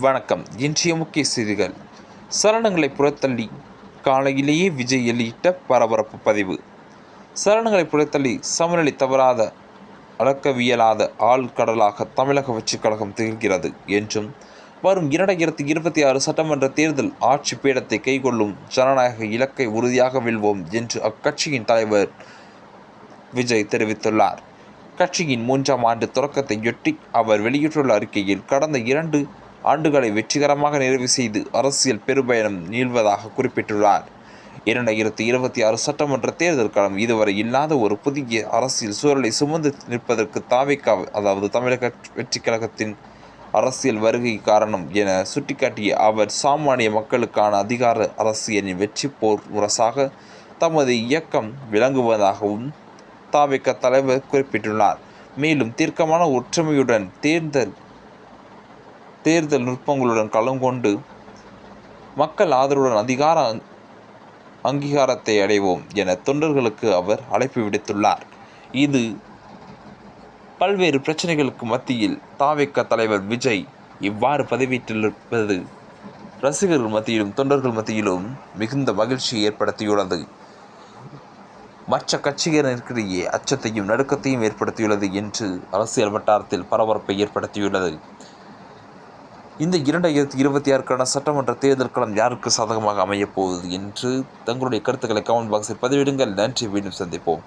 வணக்கம். இன்றைய முக்கிய செய்திகள். சரணங்களை புறத்தள்ளி காலையிலேயே விஜய் வெளியிட்ட பரபரப்பு பதிவு. சரணங்களை புறத்தள்ளி சமநிலை தவறாத அளக்கவியலாத ஆழ்கடலாக தமிழக வெற்றிக் கழகம் திகழ்கிறது என்றும் வரும் இரண்டாயிரத்தி இருபத்தி ஆறு சட்டமன்ற தேர்தல் ஆட்சி பீடத்தை கைகொள்ளும் ஜனநாயக இலக்கை உறுதியாக வெல்வோம் என்று அக்கட்சியின் தலைவர் விஜய் தெரிவித்துள்ளார். கட்சியின் மூன்றாம் ஆண்டு தொடக்கத்தையொட்டி அவர் வெளியிட்டுள்ள அறிக்கையில் கடந்த இரண்டு ஆண்டுகளை வெற்றிகரமாக நிறைவு செய்து அரசியல் பெருபயணம் நீள்வதாக குறிப்பிட்டுள்ளார். இரண்டாயிரத்தி இருபத்தி ஆறு சட்டமன்ற தேர்தல் காலம் இதுவரை இல்லாத ஒரு புதிய அரசியல் சூழலை சுமந்து நிற்பதற்கு தாவேக்கா அதாவது தமிழக வெற்றி கழகத்தின் அரசியல் வருகை காரணம் என சுட்டிக்காட்டிய அவர் சாமானிய மக்களுக்கான அதிகார அரசியலின் வெற்றி போர் முரசாக தமது இயக்கம் விளங்குவதாகவும் தாவேக்க தலைவர் குறிப்பிட்டுள்ளார். மேலும் தீர்க்கமான ஒற்றுமையுடன் தேர்தல் தேர்தல் நுட்பங்களுடன் களம் கொண்டு மக்கள் ஆதரவுடன் அதிகார அங்கீகாரத்தை அடைவோம் என தொண்டர்களுக்கு அவர் அழைப்பு விடுத்துள்ளார். இது பல்வேறு பிரச்சனைகளுக்கு மத்தியில் தாவிக்க தலைவர் விஜய் இவ்வாறு பதிவிட்டிருப்பது ரசிகர்கள் மத்தியிலும் தொண்டர்கள் மத்தியிலும் மிகுந்த மகிழ்ச்சியை ஏற்படுத்தியுள்ளது. மற்ற கட்சியினருக்கிடையே அச்சத்தையும் நடுக்கத்தையும் ஏற்படுத்தியுள்ளது என்று அரசியல் வட்டாரத்தில் பரபரப்பை ஏற்படுத்தியுள்ளது. இந்த இரண்டாயிரத்தி இருபத்தி ஆறுக்கான சட்டமன்ற தேர்தல் களம் யாருக்கு சாதகமாக அமையப் போகுது என்று தங்களுடைய கருத்துக்களை கமெண்ட் பாக்ஸில் பதிவிடுங்கள். நன்றி. மீண்டும் சந்திப்போம்.